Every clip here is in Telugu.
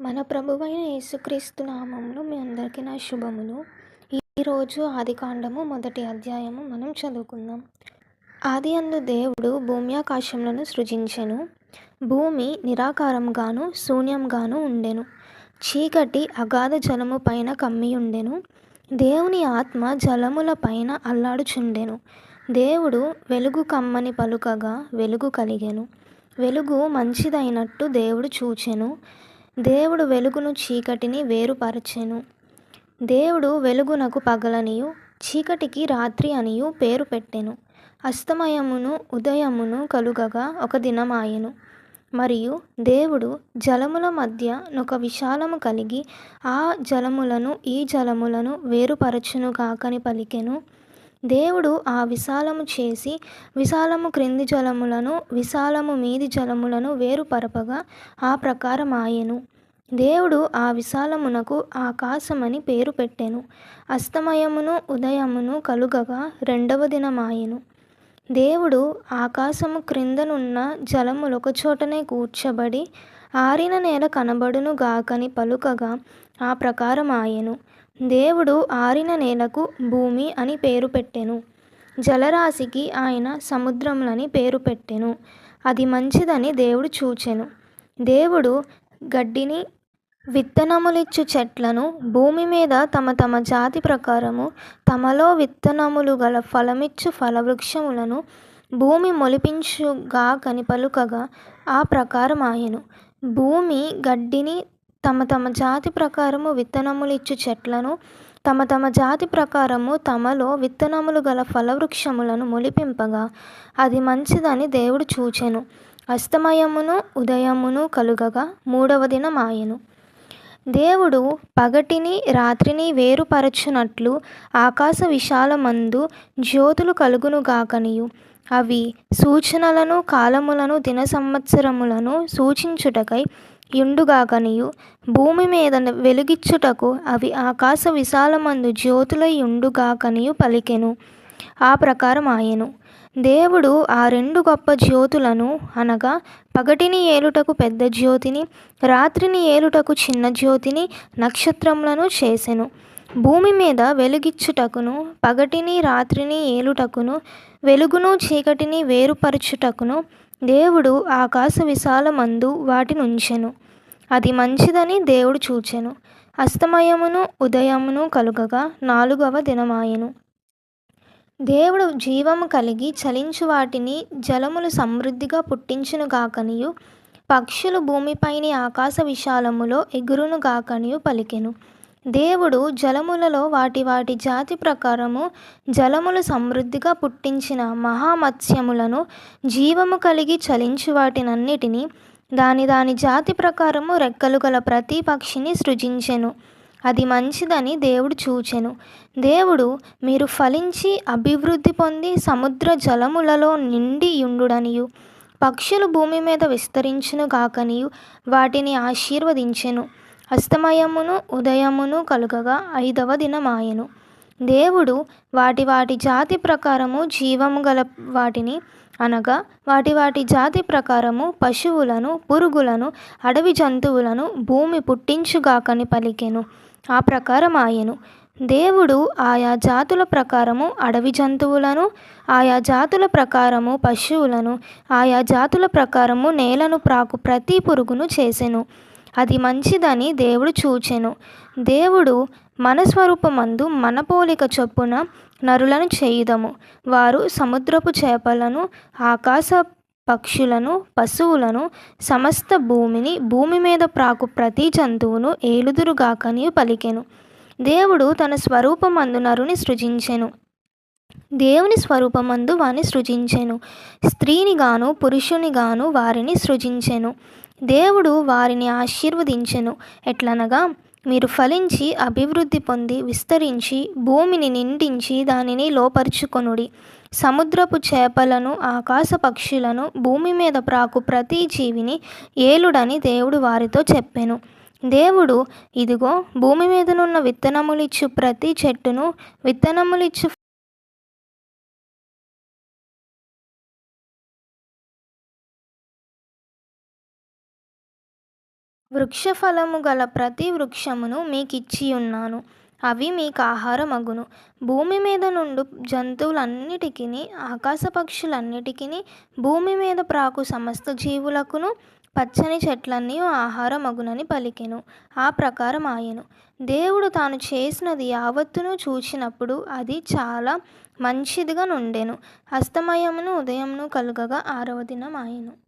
మన ప్రభువైన యేసుక్రీస్తు నామంలో మీ అందరికీ నా శుభములు. ఈరోజు ఆదికాండము మొదటి అధ్యాయము మనం చదువుకుందాం. ఆది అందు దేవుడు భూమి ఆకాశములను సృజించెను. భూమి నిరాకారంగాను శూన్యంగాను ఉండెను. చీకటి అగాధ జలము పైన కమ్మి ఉండెను. దేవుని ఆత్మ జలముల పైన అల్లాడుచుండెను. దేవుడు వెలుగు కమ్మని పలుకగా వెలుగు కలిగెను. వెలుగు మంచిదైనట్టు దేవుడు చూచెను. దేవుడు వెలుగును చీకటిని వేరుపరచెను. దేవుడు వెలుగునకు పగలనియు చీకటికి రాత్రి అనియు పేరు పెట్టెను. అస్తమయమును ఉదయమును కలుగగా ఒక దినమాయెను. మరియు దేవుడు జలముల మధ్య ఒక విశాలము కలిగి ఆ జలములను ఈ జలములను వేరుపరచును కాకని పలికెను. దేవుడు ఆ విశాలము చేసి విశాలము క్రింది జలములను విశాలము మీది జలములను వేరుపరపగా ఆ ప్రకారం ఆయెను దేవుడు ఆ విశాలమునకు ఆకాశమని పేరు పెట్టెను. అస్తమయమును ఉదయమును కలుగగా రెండవ దినమాయెను. దేవుడు ఆకాశము క్రిందనున్న జలములు చోటనే కూర్చబడి ఆరిన నేల కనబడును గాకని పలుకగా ఆ ప్రకారం ఆయెను దేవుడు ఆరిన నేలకు భూమి అని పేరు పెట్టెను. జలరాశికి ఆయన సముద్రములని పేరు పెట్టెను. అది మంచిదని దేవుడు చూచెను. దేవుడు గడ్డిని విత్తనములిచ్చు చెట్లను భూమి మీద తమ తమ జాతి ప్రకారము తమలో విత్తనములు గల ఫలమిచ్చు ఫలవృక్షములను భూమి మొలిపించుగాకని పలుకగా ఆ ప్రకారం ఆయను. భూమి గడ్డిని తమ తమ జాతి ప్రకారము విత్తనములిచ్చు చెట్లను తమ తమ జాతి ప్రకారము తమలో విత్తనములు గల ఫలవృక్షములను మొలిపింపగా అది మంచిదని దేవుడు చూచెను. అస్తమయమును ఉదయమును కలుగగా మూడవ దినం ఆయను దేవుడు పగటిని రాత్రిని వేరుపరచునట్లు ఆకాశ విశాలమందు జ్యోతులు కలుగునుగాకనియు అవి సూచనలను కాలములను దిన సంవత్సరములను సూచించుటకై యుండుగాకనియు భూమి మీద వెలుగిచ్చుటకు అవి ఆకాశ విశాలమందు జ్యోతులై యుండుగాకనియు పలికెను. ఆ ప్రకారం ఆయను. దేవుడు ఆ రెండు గొప్ప జ్యోతులను అనగా పగటిని ఏలుటకు పెద్ద జ్యోతిని రాత్రిని ఏలుటకు చిన్న జ్యోతిని నక్షత్రములను చేసెను. భూమి మీద వెలుగిచ్చుటకును పగటిని రాత్రిని ఏలుటకును వెలుగును చీకటిని వేరుపరచుటకును దేవుడు ఆకాశ విశాలమందు వాటినుంచెను. అది మంచిదని దేవుడు చూచెను. అస్తమయమును ఉదయమును కలుగగా నాలుగవ దినమాయెను. దేవుడు జీవము కలిగి చలించు వాటిని జలములు సమృద్ధిగా పుట్టించును గాకనియు. పక్షులు భూమిపైని ఆకాశ విశాలములో ఎగురును గాకనియు పలికెను. దేవుడు జలములలో వాటి వాటి జాతి ప్రకారము జలములు సమృద్ధిగా పుట్టించిన మహామత్స్యములను జీవము కలిగి చలించు వాటినన్నిటినీ దాని దాని జాతి ప్రకారము రెక్కలు గల ప్రతి పక్షిని సృజించెను. అది మంచిదని దేవుడు చూచెను. దేవుడు మీరు ఫలించి అభివృద్ధి పొంది సముద్ర జలములలో నిండి యుండుడనియు. పక్షులు భూమి మీద విస్తరించును కాకనియు. వాటిని ఆశీర్వదించెను. అస్తమయమును ఉదయమును కలుగగా ఐదవ దినమాయెను. దేవుడు వాటి వాటి జాతి ప్రకారము జీవము గల వాటిని అనగా వాటి వాటి జాతి ప్రకారము పశువులను పురుగులను అడవి జంతువులను భూమి పుట్టించుగాకని పలికెను. ఆ ప్రకారం ఆయను. దేవుడు ఆయా జాతుల ప్రకారము అడవి జంతువులను ఆయా జాతుల ప్రకారము పశువులను ఆయా జాతుల ప్రకారము నేలను ప్రాకు ప్రతి పురుగును చేసెను. అది మంచిదని దేవుడు చూచెను. దేవుడు మన స్వరూపమందు మన పోలిక చొప్పున నరులను చేయుదము. వారు సముద్రపు చేపలను ఆకాశ పక్షులను పశువులను సమస్త భూమిని భూమి మీద ప్రాకు ప్రతి జంతువును ఏలుదురుగాకని పలికెను. దేవుడు తన స్వరూపమందు నరుని సృజించెను. దేవుని స్వరూపమందు వాని సృజించెను. స్త్రీని గాను పురుషుని గాను వారిని సృజించెను. దేవుడు వారిని ఆశీర్వదించెను. ఎట్లనగా మీరు ఫలించి అభివృద్ధి పొంది విస్తరించి భూమిని నిండించి దానిని లోపరుచుకొనుడి. సముద్రపు చేపలను ఆకాశ పక్షులను భూమి మీద ప్రాకు ప్రతి జీవిని ఏలుడని దేవుడు వారితో చెప్పెను. దేవుడు ఇదిగో భూమి మీదనున్న విత్తనములిచ్చు ప్రతి చెట్టును విత్తనములిచ్చు వృక్షఫలము గల ప్రతి వృక్షమును మీకిచ్చియున్నాను. అవి మీకు ఆహారమగును భూమి మీద నుండు జంతువులన్నిటికిని ఆకాశ పక్షులన్నిటికీ భూమి మీద ప్రాకు సమస్త జీవులకును పచ్చని చెట్లన్నీ ఆహారమగునని పలికెను. ఆ ప్రకారం ఆయను దేవుడు తాను చేసినది యావత్తును చూచినప్పుడు అది చాలా మంచిదిగా నుండెను అస్తమయమును ఉదయమును కలుగగా ఆరవ దినం ఆయను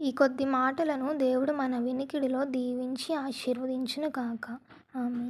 ఈ కొద్ది మాటలను దేవుడు మన వినికిడిలో దీవించి ఆశీర్వదించును గాక. ఆమె